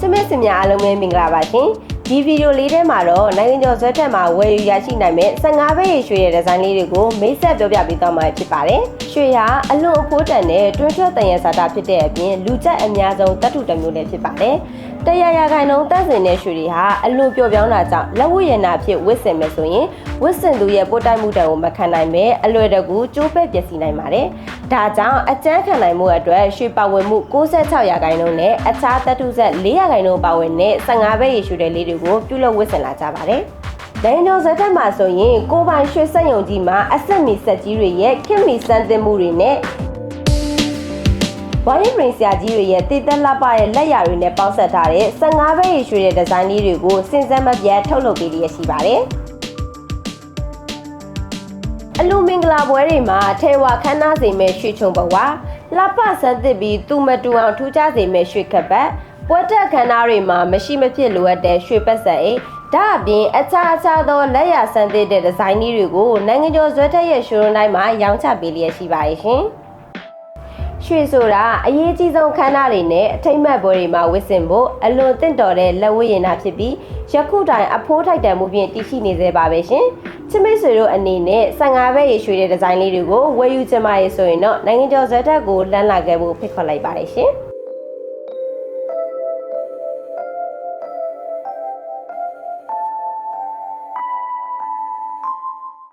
ချစ်မစ်စင်များအားလုံးပဲမင်္ဂလာပါရှင်ဒီဗီဒီယိုလေးထဲမှာတော့နိုင်ငံကျော်ဇွဲထက်မှာဝယ်ယူရရှိနိုင်မဲ့15ဘက်ရေရွှေရဲ့ဒီဇိုင်းလေးတွေကိုမိတ်ဆက်ပြောပြပေးသွားမှာဖြစ်ပါတယ်ရွှေဟာအလွန်အဖိုးတန်တဲ့တွင်းထွက်တန်ရဇာတာဖြစ်တဲ့အပြင်လူကြိုက်အများဆုံးတတ်ထုတစ်မျိုးလည်းဖြစ်ပါတယ်တရရခိုင်နှုန်းတန့်စင်တဲ့ရွှေတွေဟာအလွန်ပျော်ပြောင်းတာကြောင့်လက်ဝတ်ရည်နာဖြစ်ဝတ်ဆင်မယ်ဆိုရင်ဝတ်ဆင်သူရဲ့ပို့တိုက်မှုတံကိုမခံနိုင်ပဲအလွယ်တကူကျိုးပဲ့ပျက်စီးနိုင်ပါတယ်ဒါကြောင့်အကျန်းခံနိုင်မှုအတွက်ရွှေပါဝင်မှု66ရာခိုင်နှုန်းနဲ့အခြားတတ်ထုဆက်4ရာခိုင်နှုန်းပါဝင်တဲ့15ဘက်ရေရွှေတွေလေးတွေကိုပြုလုပ်ဝတ်ဆင်လာကြပါတယ် ဒိန်နိုဇက်တက်မှာဆိုရင်ကိုပိုင်ရွှေစက်ယုံကြီးမှာအဆက်မီဆက်ကြီးတွေရဲ့ခင်မီစမ်းသစ်မှုတွေနဲ့ဝိုင်းပရင်ဆရာကြီးတွေရဲ့တည်သက်လှပရဲ့လက်ရာတွေနဲ့ပေါင်းစပ်ထားတဲ့15ဘက်ရေရွှေတဲ့ဒီဇိုင်းလေးတွေကိုစင်စမ်းမပြတ်ထုတ်လုပ်ပေးရရှိပါတယ်။အလူမင်္ဂလာပွဲတွေမှာထေဝါခမ်းနားစေမဲ့ရွှေချုံဘဝလှပဆန်းသစ်ပြီးသူမတူအောင်ထူးခြားစေမဲ့ရွှေခက်ပတ်ပွဲတက်ခမ်းနားတွေမှာမရှိမဖြစ်လိုအပ်တဲ့ရွှေပတ်ဆက်အိတ် ဒါအပြင်အခြားအခြားသောလက်ရာဆန်းသစ်တဲ့ဒီဇိုင်းတွေကိုနိုင်ငံကျော်ဇွဲတက်ရဲ့ရှိုးရုံးတိုင်းမှာရောင်းချပေးလျက်ရှိပါရဲ့ရှင်။ရွှေဆိုတာအရေးကြီးဆုံးခမ်းနားတွေနဲ့အထိမ့်မှတ်ပွဲတွေမှာဝတ်ဆင်ဖို့အလွန်တင့်တော်တဲ့လက်ဝတ်ရင်နာဖြစ်ပြီးယခုတိုင်အဖိုးထိုက်တန်မှုဖြင့်တည်ရှိနေသေးပါပဲရှင်။ချစ်မိတ်ဆွေတို့အနေနဲ့15ဘက်ရေရွှေတဲ့ဒီဇိုင်းလေးတွေကိုဝယ်ယူချင်ပါရဲ့ဆိုရင်တော့နိုင်ငံကျော်ဇက်တက်ကိုလှမ်းလာခဲ့ဖို့ဖိတ်ခေါ်လိုက်ပါတယ်ရှင်။